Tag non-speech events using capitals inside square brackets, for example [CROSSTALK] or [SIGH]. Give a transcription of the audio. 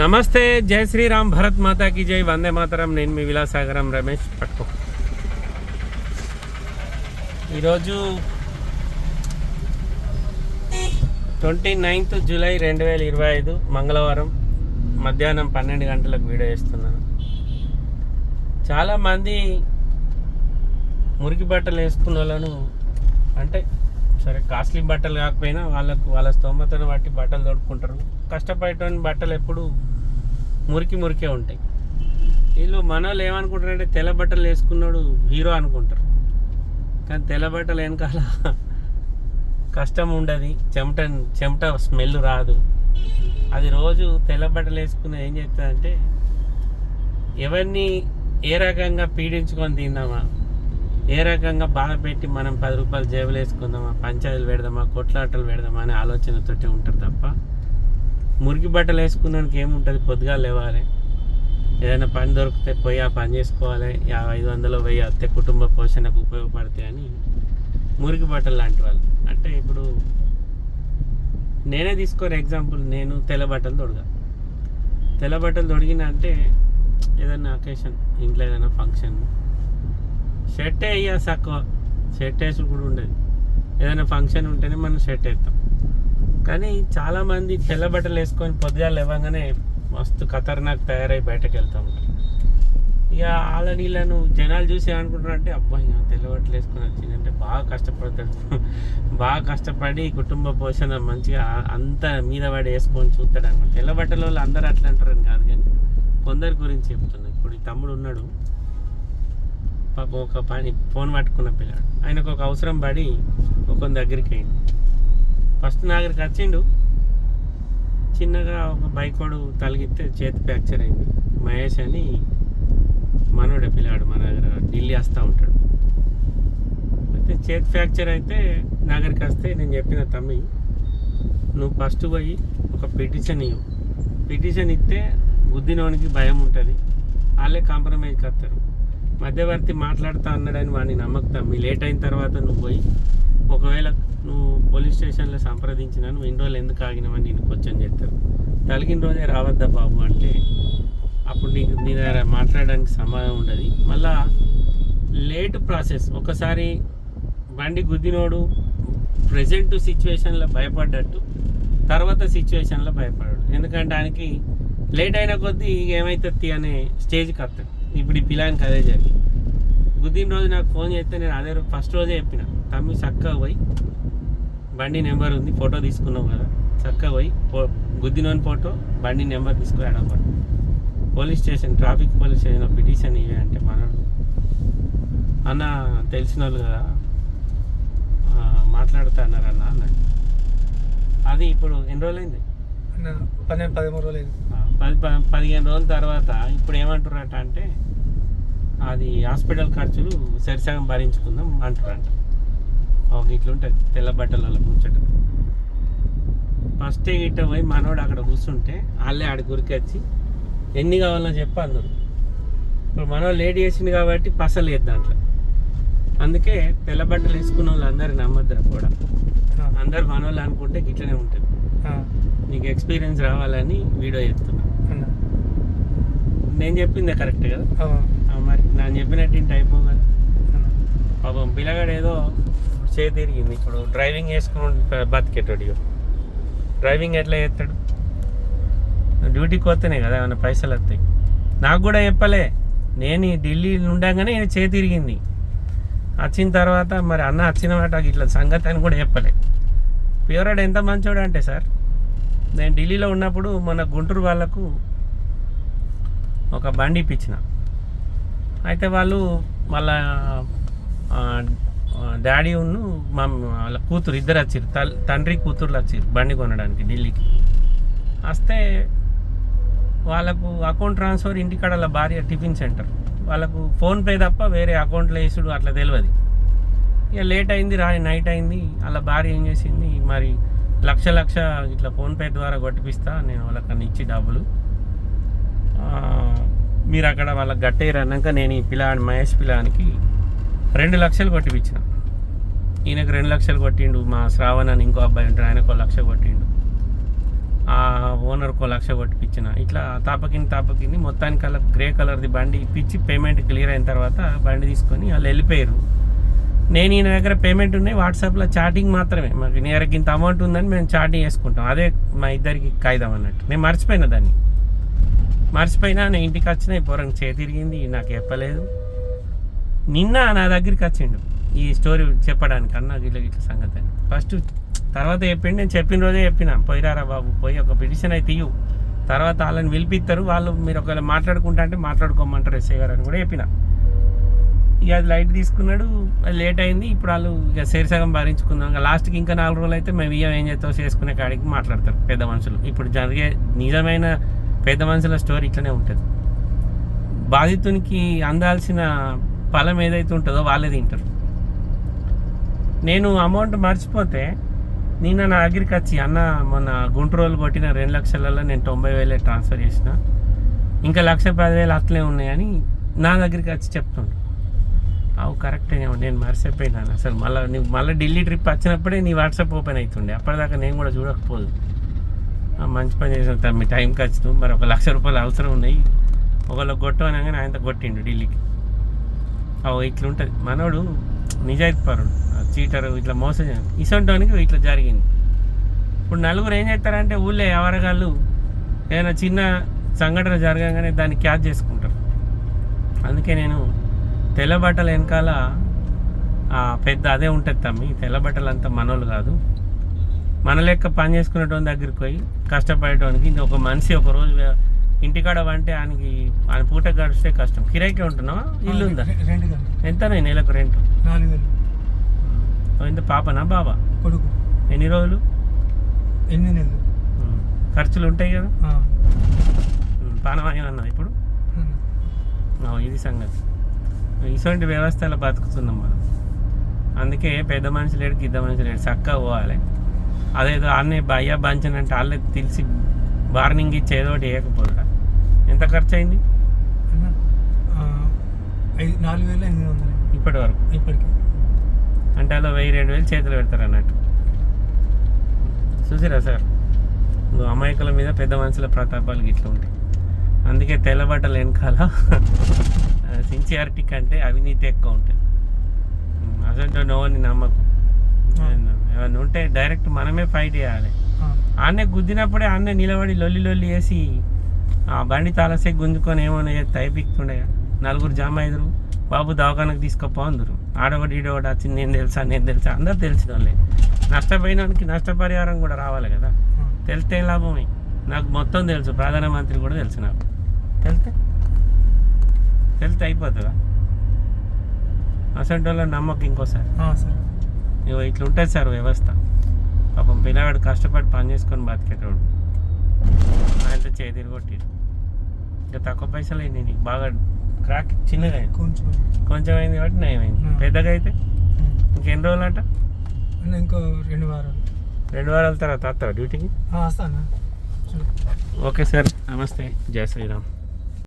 నమస్తే జై శ్రీరామ్ భరత్ మాతాకి జై వందే మాతరం. నేను మీ విలాసాగరం రమేష్ పట్టుకో ఈరోజు ట్వంటీ నైన్త్ జూలై రెండు వేల ఇరవై ఐదు మంగళవారం మధ్యాహ్నం పన్నెండు గంటలకు వీడియో చేస్తున్నాను. చాలామంది మురికి బట్టలు వేసుకున్న వాళ్ళను అంటే సరే కాస్ట్లీ బట్టలు కాకపోయినా వాళ్ళకు వాళ్ళ స్తోమతను బట్టి బట్టలు తొడుక్కుంటారు. కష్టపడేటువంటి బట్టలు ఎప్పుడు మురికి మురికే ఉంటాయి. వీళ్ళు మన వాళ్ళు ఏమనుకుంటారంటే తెల్ల బట్టలు వేసుకున్నాడు హీరో అనుకుంటారు. కానీ తెల్ల బట్టలు వెనకాల కష్టం ఉండదు చెమట చెమట స్మెల్ రాదు. అది రోజు తెల్ల బట్టలు వేసుకుని ఏం చేస్తుందంటే ఎవరిని ఏ రకంగా పీడించుకొని తిన్నామా ఏ రకంగా బాధ పెట్టి మనం పది రూపాయలు జేబులు వేసుకుందామా పంచాయతీలు పెడదామా కొట్లాటలు పెడదామా అనే ఆలోచనతోటి ఉంటారు తప్ప మురికి బట్టలు వేసుకున్నానికి ఏముంటుంది? పొద్దుగా లేవాలి. ఏదైనా పని దొరికితే పోయి ఆ పని చేసుకోవాలి. యాభై ఐదు వందలు వెయ్యి అత్తే కుటుంబ పోషణకు ఉపయోగపడతాయి అని మురికి బట్టలు లాంటి వాళ్ళు. అంటే ఇప్పుడు నేనే తీసుకోరు ఎగ్జాంపుల్ నేను తెల్ల బట్టలు తొడగా. తెల్ల బట్టలు తొడిగిన అంటే ఏదైనా అకేషన్ ఇంట్లో ఏదైనా ఫంక్షన్ షర్ట్ వేయ తక్కువ షర్ట్ వేసి కూడా ఉండదు. ఏదైనా ఫంక్షన్ ఉంటేనే మనం షర్ట్ వేస్తాం. కానీ చాలామంది తెల్ల బట్టలు వేసుకొని పొద్దుగా లేవగానే మస్తు ఖతర్నాక్ తయారై బయటకు వెళ్తూ ఉంటారు. ఇక వాళ్ళ నీళ్ళను జనాలు చూసి ఏమనుకుంటారంటే అబ్బాయి ఈయన తెల్ల బట్టలు వేసుకొని వచ్చిందంటే బాగా కష్టపడతాడు [LAUGHS] బాగా కష్టపడి కుటుంబ పోషణ మంచిగా అంత మీద పడి వేసుకొని చూస్తాడు అనమాట. తెల్ల బట్టల వాళ్ళు అందరూ అట్లా అంటారని కాదు కానీ కొందరి గురించి చెప్తున్నా. ఇప్పుడు ఈ తమ్ముడు ఉన్నాడు. పాపం ఒక పని ఫోన్ పట్టుకున్న పిల్లాడు. ఆయనకు ఒక అవసరం పడి ఒక దగ్గరికి అయింది. ఫస్ట్ నా దగ్గరికి వచ్చిండు చిన్నగా ఒక బైకోడు తలిగితే చేతి ఫ్రాక్చర్ అయింది. మహేష్ అని మనోడే పిల్లాడు మన దగ్గర ఢిల్లీ వస్తూ ఉంటాడు. అయితే చేతి ఫ్రాక్చర్ అయితే నా దగ్గరికి వస్తే నేను చెప్పిన తమ్మి నువ్వు ఫస్ట్ పోయి ఒక పిటిషన్ ఇవ్వు పిటిషన్ ఇస్తే బుద్ధినోనికి భయం ఉంటుంది. వాళ్ళే కాంప్రమైజ్కి వస్తారు మధ్యవర్తి మాట్లాడుతా అన్నాడని వాడిని నమ్మకం మీ లేట్ అయిన తర్వాత నువ్వు పోయి ఒకవేళ నువ్వు పోలీస్ స్టేషన్లో సంప్రదించినా నువ్వు ఇన్ని రోజులు ఎందుకు ఆగినావని నేను క్వశ్చన్ చేస్తారు తలిగిన రోజే రావద్దా బాబు అంటే అప్పుడు నీకు నీ దగ్గర మాట్లాడడానికి సమాధానం ఉండదు. మళ్ళా లేట్ ప్రాసెస్. ఒకసారి బండి గుద్దినోడు ప్రజెంట్ సిచ్యువేషన్లో భయపడ్డట్టు తర్వాత సిచ్యువేషన్లో భయపడాడు ఎందుకంటే ఆయనకి లేట్ అయిన కొద్దీ ఏమవుతుంది అనే స్టేజ్కి వస్తాడు. ఇప్పుడు ఈ పిల్లానికి అదే జరిగి గుద్దిన రోజు నాకు ఫోన్ చేస్తే నేను అదే రోజు ఫస్ట్ రోజే చెప్పిన. తమ్మి చక్కగా పోయి బండి నెంబర్ ఉంది ఫోటో తీసుకున్నావు కదా. చక్కగా పోయి గుద్దినోని ఫోటో బండి నెంబర్ తీసుకుని అడగబడి పోలీస్ స్టేషన్ ట్రాఫిక్ పోలీస్ స్టేషన్లో పిటిషన్ ఇవే అంటే మనడు. అన్న తెలిసిన వాళ్ళు కదా మాట్లాడుతా అన్నారు అన్న అన్నాడు. అది ఇప్పుడు ఎన్ని రోజులైంది? పన్నెండు పదమూడు రోజులు పది పదిహేను రోజుల తర్వాత ఇప్పుడు ఏమంటారట అంటే అది హాస్పిటల్ ఖర్చులు సరిసగం భరించుకుందాం అంటారంట ఒక ఇట్లుంటుంది తెల్ల బట్టల వాళ్ళ కూర్చోట ఫస్ట్ గిట్ట పోయి మనోడు అక్కడ కూర్చుంటే వాళ్ళే ఆడి గురికి వచ్చి ఎన్ని కావాలో చెప్పి అందరు ఇప్పుడు మనోడు లేట్ చేసింది కాబట్టి పసలు లేదు దాంట్లో. అందుకే తెల్ల బట్టలు వేసుకున్న వాళ్ళు అందరు నమ్మద్దు కూడా అందరు మనోళ్ళు అనుకుంటే గిట్లనే ఉంటుంది. నీకు ఎక్స్పీరియన్స్ రావాలని వీడియో చెప్తున్నా అన్న నేను చెప్పిందే కరెక్ట్ కదా? మరి నేను చెప్పినట్టు ఇంటి అయిపో కదా? పాపం పిల్లగాడు ఏదో తిరిగింది. ఇప్పుడు డ్రైవింగ్ వేసుకుని బతికేటాడు. డ్రైవింగ్ ఎట్లా చేస్తాడు? డ్యూటీకి వస్తేనే కదా ఏమైనా పైసలు వస్తాయి. నాకు కూడా చెప్పలే. నేను ఢిల్లీ ఉండగానే చేయి తిరిగింది. వచ్చిన తర్వాత మరి అన్న వచ్చిన మాట ఇట్లా సంగతి అని కూడా చెప్పలే. ప్యూరాడు ఎంత మంచోడు అంటే సార్? నేను ఢిల్లీలో ఉన్నప్పుడు మన గుంటూరు వాళ్ళకు ఒక బండి ఇప్పించిన. అయితే వాళ్ళు వాళ్ళ డాడీ ఉన్ను మా వాళ్ళ కూతురు ఇద్దరు వచ్చారు తండ్రి కూతురులు వచ్చారు బండి కొనడానికి ఢిల్లీకి. వస్తే వాళ్ళకు అకౌంట్ ట్రాన్స్ఫర్ ఇంటికాడ వాళ్ళ భార్య టిఫిన్ సెంటర్. వాళ్ళకు ఫోన్పే తప్ప వేరే అకౌంట్లో వేసుడు అట్లా తెలియదు ఇక లేట్ అయింది రా నైట్ అయింది. వాళ్ళ భార్య ఏం చేసింది మరి లక్ష లక్ష ఇట్లా ఫోన్పే ద్వారా కొట్టిపిస్తా నేను వాళ్ళకన్నా ఇచ్చి డబ్బులు. మీరు అక్కడ వాళ్ళకి గట్టేరు అన్నాక నేను ఈ పిల్లాడి మహేష్ పిల్లానికి రెండు లక్షలు కొట్టిపించిన ఈయనకు రెండు లక్షలు కొట్టిండు మా శ్రావణ్ అని ఇంకో అబ్బాయి ఉంటాడు ఆయనకు ఒక లక్ష కొట్టిండు. ఆ ఓనర్కో లక్ష కొట్టిపించిన ఇట్లా తాపకిని తాపకిని మొత్తానికి అలా గ్రే కలర్ది బండి ఇప్పించి పేమెంట్ క్లియర్ అయిన తర్వాత బండి తీసుకొని వాళ్ళు వెళ్ళిపోయారు నేను ఈయన దగ్గర పేమెంట్ ఉన్నాయి వాట్సాప్లో చాటింగ్ మాత్రమే. మాకు నీ దగ్గర ఇంత అమౌంట్ ఉందని మేము చాటింగ్ చేసుకుంటాం. అదే మా ఇద్దరికి కాయిదాం అన్నట్టు. నేను మర్చిపోయిన దాన్ని. మర్చిపోయినా నేను ఇంటికి వచ్చిన ఈ చేతిరిగింది నాకు చెప్పలేదు. నిన్న నా దగ్గరికి వచ్చిండు. ఈ స్టోరీ చెప్పడానికి అన్న గిట్ల గిట్ల సంగతి అని. ఫస్ట్ తర్వాత చెప్పిండు నేను చెప్పిన రోజే చెప్పిన పోయిరారా బాబు పోయి ఒక పిటిషన్ అయితే ఇవ్వు తర్వాత వాళ్ళని పిలిపిస్తారు వాళ్ళు మీరు ఒకవేళ మాట్లాడుకుంటా అంటే మాట్లాడుకోమంటారు ఎస్ఐ గారు అని కూడా చెప్పిన. ఇక అది లైట్ తీసుకున్నాడు అది లేట్ అయింది ఇప్పుడు వాళ్ళు ఇక శరీసగం భరించుకుందాం. ఇంకా లాస్ట్కి ఇంకా నాలుగు రోజులు అయితే మేము ఇయ్యం ఏం చేస్తావు చేసుకునే కాడికి మాట్లాడతారు పెద్ద మనుషులు. ఇప్పుడు జరిగే నిజమైన పెద్ద మనుషుల స్టోరీ ఇట్లనే ఉంటుంది. బాధితునికి అందాల్సిన ఫలం ఏదైతే ఉంటుందో వాళ్ళే తింటారు. నేను అమౌంట్ మర్చిపోతే నిన్న నా దగ్గరికి వచ్చి అన్న మొన్న గుంటూరులో కొట్టిన రెండు లక్షలలో నేను తొంభై వేలే ట్రాన్స్ఫర్ చేసిన. ఇంకా లక్ష పదివేలు అట్లే ఉన్నాయని నా దగ్గరికి వచ్చి చెప్తుండ్రు అవు కరెక్టే నేను మర్చిపోయినాను అసలు మళ్ళీ నీకు మళ్ళీ ఢిల్లీ ట్రిప్ వచ్చినప్పుడే నీ వాట్సాప్ ఓపెన్ అవుతుండే అప్పటిదాకా నేను కూడా చూడకపోదు. మంచి పని చేసిన తమ్మి టైంకి వచ్చిన మరి ఒక లక్ష రూపాయలు అవసరం ఉన్నాయి. ఒకళ్ళు కొట్టు అనగానే ఆయనతో కొట్టిండు ఢిల్లీకి. అవు ఇట్లా ఉంటుంది మనోడు నిజాయితీపరుడు ఆ చీటరు ఇట్లా మోసం చేయడు. ఇట్లా జరిగింది. ఇప్పుడు నలుగురు ఏం చేస్తారంటే ఊళ్ళో ఎవరగాళ్ళు ఏదైనా చిన్న సంఘటన జరగగానే దాన్ని క్యాచ్ చేసుకుంటారు. అందుకే నేను తెల్ల బట్టల వెనకాల పెద్ద అదే ఉంటుంది తమ్మి. తెల్ల బట్టలు అంతా మనోళ్ళు కాదు. మన లెక్క పని చేసుకునేటోని దగ్గరికి పోయి కష్టపడేటోనికి ఒక మనిషి ఒక రోజు ఇంటికాడ వంటే ఆయనకి ఆయన పూట గడిస్తే కష్టం. కిరాయికే ఉంటున్నావా? ఇల్లు ఉందా? ఎంత నెలకు రెంట్? ఎంత పాపనా బాబా కొడుకు. ఎన్ని రోజులు? ఎనిమిది నెలలు. ఖర్చులు ఉంటాయి కదా. పానమయం అన్నది ఇప్పుడు? ఇది సంగతి. ఇటువంటి వ్యవస్థలో బతుకుతున్నాం మనం. అందుకే పెద్ద మనిషి లేడు గిద్ద మనిషి లేడు చక్కగా పోవాలి. అదేదో అన్నీ భయ్య బంచన్ అంటే వాళ్ళే తెలిసి వార్నింగ్ ఇచ్చి ఏదో ఒకటి వేయకపోదురా ఎంత ఖర్చు అయింది నాలుగు వేల ఎనిమిది వందలు. ఇప్పటి వరకు? ఇప్పటికి. అంటే అలా వెయ్యి రెండు వేలు చేతులు పెడతారు అన్నట్టు. చూసిరా సార్ అమాయకుల మీద పెద్ద మనుషుల ప్రతాపాలు ఇట్లా ఉంటాయి. అందుకే తెల్ల బట్టలు వెనకాల సిన్సియారిటీ కంటే అవినీతి ఎక్కువ ఉంటుంది. అసలు నోని నమ్మకం. ఏమన్నా ఉంటే డైరెక్ట్ మనమే ఫైట్ చేయాలి. ఆన్నే గుద్దినప్పుడే ఆన్నే నిలబడి లొల్లి లొల్లి వేసి ఆ బండి తాళసే గుంజుకొని ఏమైనా చేస్తే అయిపోతుండే నలుగురు జామ ఎదురు బాబు దవాఖానకు తీసుకుపో అందరు. ఆడొకటి ఈడొకటి వచ్చింది నేను తెలుసా నేను తెలుసా? అందరు తెలిసిన వాళ్ళే నష్టపోయినానికి నష్టపరిహారం కూడా రావాలి కదా. తెలిస్తే లాభమే. నాకు మొత్తం తెలుసు ప్రధానమంత్రి కూడా తెలుసు నాకు. తెలితే? తెలితే అయిపోతుందా? అసలు వాళ్ళ నమ్మకం ఇంకోసారి. సరే. ఇట్లా ఉంటుంది సార్ వ్యవస్థ. పాపం పిల్లవాడు కష్టపడి పని చేసుకొని బతికేటోడు. ఆయనతో చేతిరి కొట్టి ఇంకా తక్కువ పైసలు అయింది నీకు. బాగా క్రాక్ చిన్నగా అయింది కొంచెం కొంచెం అయింది కాబట్టి నయమైంది. పెద్దగా అయితే. ఇంకెన్ని రోజులు అంట ఇంకో రెండు వారాలు. రెండు వారాల తర్వాత వస్తావా డ్యూటీకి? వస్తాను ఓకే సార్. నమస్తే. జై శ్రీరామ్.